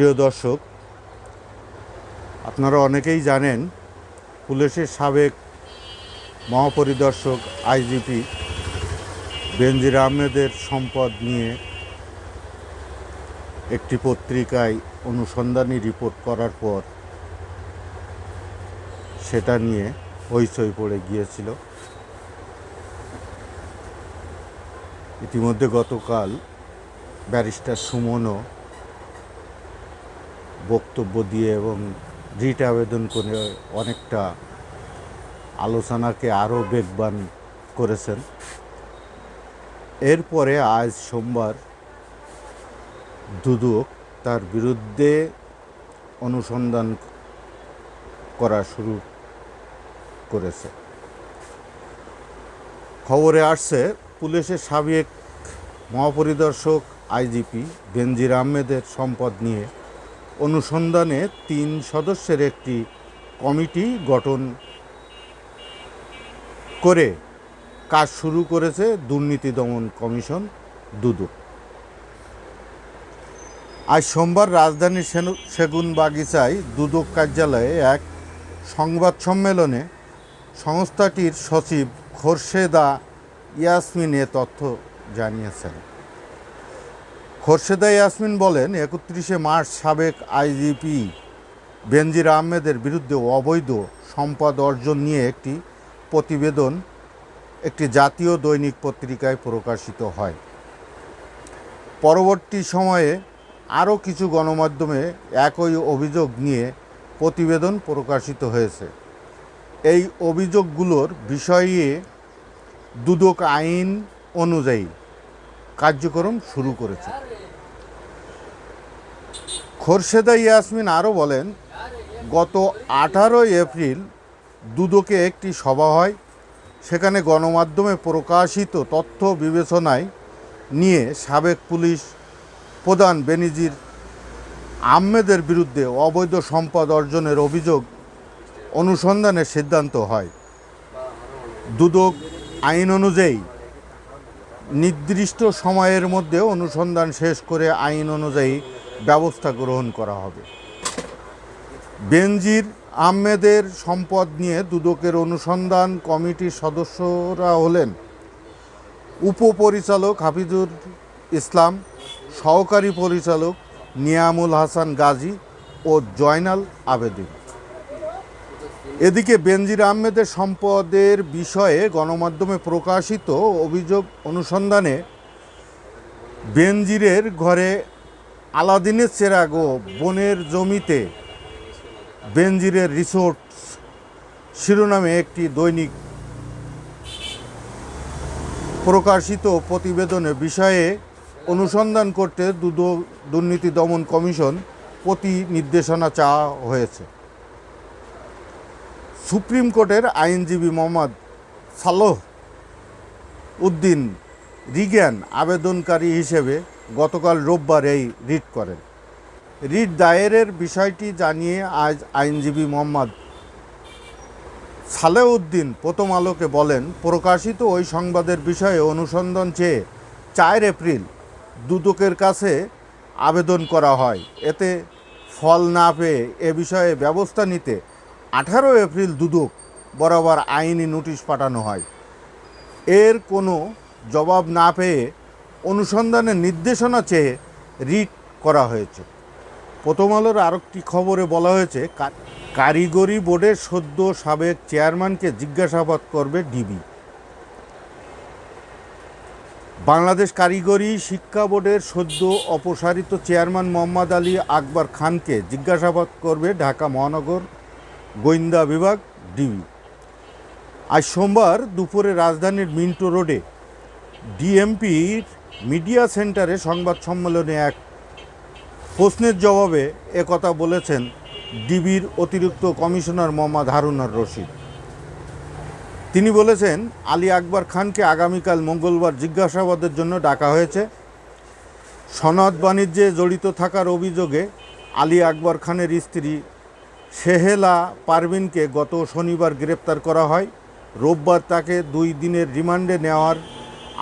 প্রিয় দর্শক, আপনারা অনেকেই জানেন পুলিশের সাবেক মহাপরিদর্শক আইজিপি বেনজির আহমেদের সম্পদ নিয়ে একটি পত্রিকায় অনুসন্ধানী রিপোর্ট করার পর সেটা নিয়ে হইচই পড়ে গিয়েছিল। ইতিমধ্যে গতকাল ব্যারিস্টার সুমনও বক্তব্য দিয়ে এবং রিট আবেদন করে অনেকটা আলোচনাকে আরও বেগবান করেছেন। এরপরে আজ সোমবার দুদক তার বিরুদ্ধে অনুসন্ধান করা শুরু করেছে। খবরে আসছে পুলিশের সাবেক মহাপরিদর্শক আইজিপি বেনজির আহমেদের সম্পদ নিয়ে অনুসন্ধানে তিন সদস্যের একটি কমিটি গঠন করে কাজ শুরু করেছে দুর্নীতি দমন কমিশন দুদক আজ সোমবার রাজধানীর সেগুন বাগিচায় দুদক কার্যালয়ে এক সংবাদ সম্মেলনে সংস্থাটির সচিব খোরশেদা ইয়াসমিন এ তথ্য জানিয়েছেন। খোরশেদা ইয়াসমিন বলেন, একত্রিশে মার্চ সাবেক আইজিপি বেনজির আহমেদের বিরুদ্ধে অবৈধ সম্পদ অর্জন নিয়ে একটি প্রতিবেদন, একটি জাতীয় দৈনিক পত্রিকায় প্রকাশিত হয়। পরবর্তী সময়ে আরও কিছু গণমাধ্যমে একই অভিযোগ নিয়ে প্রতিবেদন প্রকাশিত হয়েছে। এই অভিযোগগুলোর বিষয়ে দুদক আইন অনুযায়ী কার্যক্রম শুরু করেছে। খোরশেদা ইয়াসমিন আরও বলেন, গত আঠারোই এপ্রিল দুদকে একটি সভা হয়, সেখানে গণমাধ্যমে প্রকাশিত তথ্য বিবেচনায় নিয়ে সাবেক পুলিশ প্রধান বেনিজির আহমেদের বিরুদ্ধে অবৈধ সম্পদ অর্জনের অভিযোগ অনুসন্ধানের সিদ্ধান্ত হয়। দুদক আইন অনুযায়ী নির্দিষ্ট সময়ের মধ্যে অনুসন্ধান শেষ করে আইন অনুযায়ী ব্যবস্থা গ্রহণ করা হবে। বেনজির আহমেদের সম্পদ নিয়ে দুদকের অনুসন্ধান কমিটির সদস্যরা হলেন উপপরিচালক হাফিজুর ইসলাম, সহকারী পরিচালক নিয়ামুল হাসান গাজী ও জয়নাল আবেদিন। এদিকে বেনজির আহমেদের সম্পদের বিষয়ে গণমাধ্যমে প্রকাশিত অভিযোগ অনুসন্ধানে বেনজিরের ঘরে আলাদিনের চেরাগ বনের জমিতে বেনজিরের রিসোর্ট শিরোনামে একটি দৈনিক প্রকাশিত প্রতিবেদনে বিষয়ে অনুসন্ধান করতে দুর্নীতি দমন কমিশন প্রতি নির্দেশনা চাওয়া হয়েছে। সুপ্রিম কোর্টের আইনজীবী মোহাম্মদ সালোহ উদ্দিন রিগ্যান আবেদনকারী হিসেবে গতকাল রোববার এই রিট করেন। রিট দায়েরের বিষয়টি জানিয়ে আজ আইনজীবী মোহাম্মদ সালেউদ্দিন প্রথম আলোকে বলেন, প্রকাশিত ওই সংবাদের বিষয়ে অনুসন্ধান চেয়ে চার এপ্রিল দুদকের কাছে আবেদন করা হয়। এতে ফল না পেয়ে এ বিষয়ে ব্যবস্থা নিতে আঠারো এপ্রিল দুদক বরাবর আইনি নোটিশ পাঠানো হয়। এর কোনো জবাব না পেয়ে অনুসন্ধানের নির্দেশনা চেয়ে রিট করা হয়েছে। প্রথম আলোর আরেকটি খবরে বলা হয়েছে কারিগরি বোর্ডের সদ্য সাবেক চেয়ারম্যানকে জিজ্ঞাসাবাদ করবে ডিবি। বাংলাদেশ কারিগরি শিক্ষা বোর্ডের সদ্য অপসারিত চেয়ারম্যান মোহাম্মদ আলী আকবর খানকে জিজ্ঞাসাবাদ করবে ঢাকা মহানগর গোয়েন্দা বিভাগ, ডিবি। আজ সোমবার দুপুরে রাজধানীর মিন্টো রোডে ডিএমপির মিডিয়া সেন্টারে সংবাদ সম্মেলনে এক প্রশ্নের জবাবে একথা বলেছেন ডিবির অতিরিক্ত কমিশনার মোহাম্মদ হারুনার রশিদ। তিনি বলেছেন, আলী আকবর খানকে আগামীকাল মঙ্গলবার জিজ্ঞাসাবাদের জন্য ডাকা হয়েছে। সনদ বাণিজ্যে জড়িত থাকার অভিযোগে আলী আকবর খানের স্ত্রী সেহেলা পারভিনকে গত শনিবার গ্রেপ্তার করা হয়। রোববার তাকে দুই দিনের রিমান্ডে নেওয়ার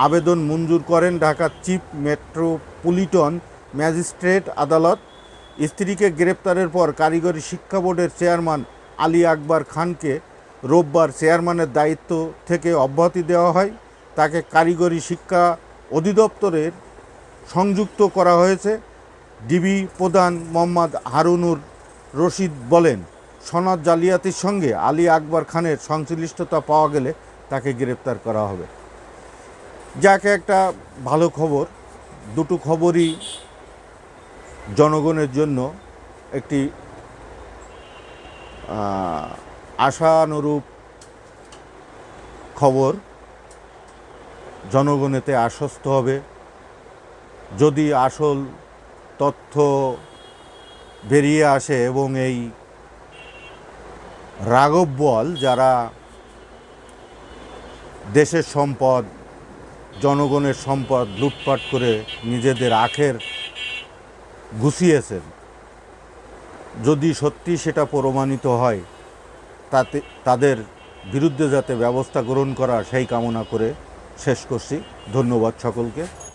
আবেদন মঞ্জুর করেন ঢাকা চিফ মেট্রোপলিটন ম্যাজিস্ট্রেট আদালত। স্ত্রীকে গ্রেপ্তারের পর কারিগরি শিক্ষা বোর্ডের চেয়ারম্যান আলী আকবর খানকে রোববার চেয়ারম্যানের দায়িত্ব থেকে অব্যাহতি দেওয়া হয়। তাকে কারিগরি শিক্ষা অধিদপ্তরের সংযুক্ত করা হয়েছে। ডিবি প্রধান মোহাম্মদ হারুনুর রশিদ বলেন, সনদ জালিয়াতির সঙ্গে আলী আকবর খানের সংশ্লিষ্টতা পাওয়া গেলে তাকে গ্রেপ্তার করা হবে। যাকে একটা ভালো খবর, দুটো খবরই জনগণের জন্য একটি আশানুরূপ খবর, জনগণেতে আশ্বস্ত হবে। যদি আসল তথ্য বেরিয়ে আসে এবং এই রাঘব বল, যারা দেশের সম্পদ জনগণের সম্পদ লুটপাট করে নিজেদের আখের গুছিয়েছেন। যদি সত্যি সেটা প্রমাণিত হয়, তাতে, তাদের বিরুদ্ধে যাতে ব্যবস্থা গ্রহণ করা সেই কামনা করে শেষ করছি। ধন্যবাদ সকলকে।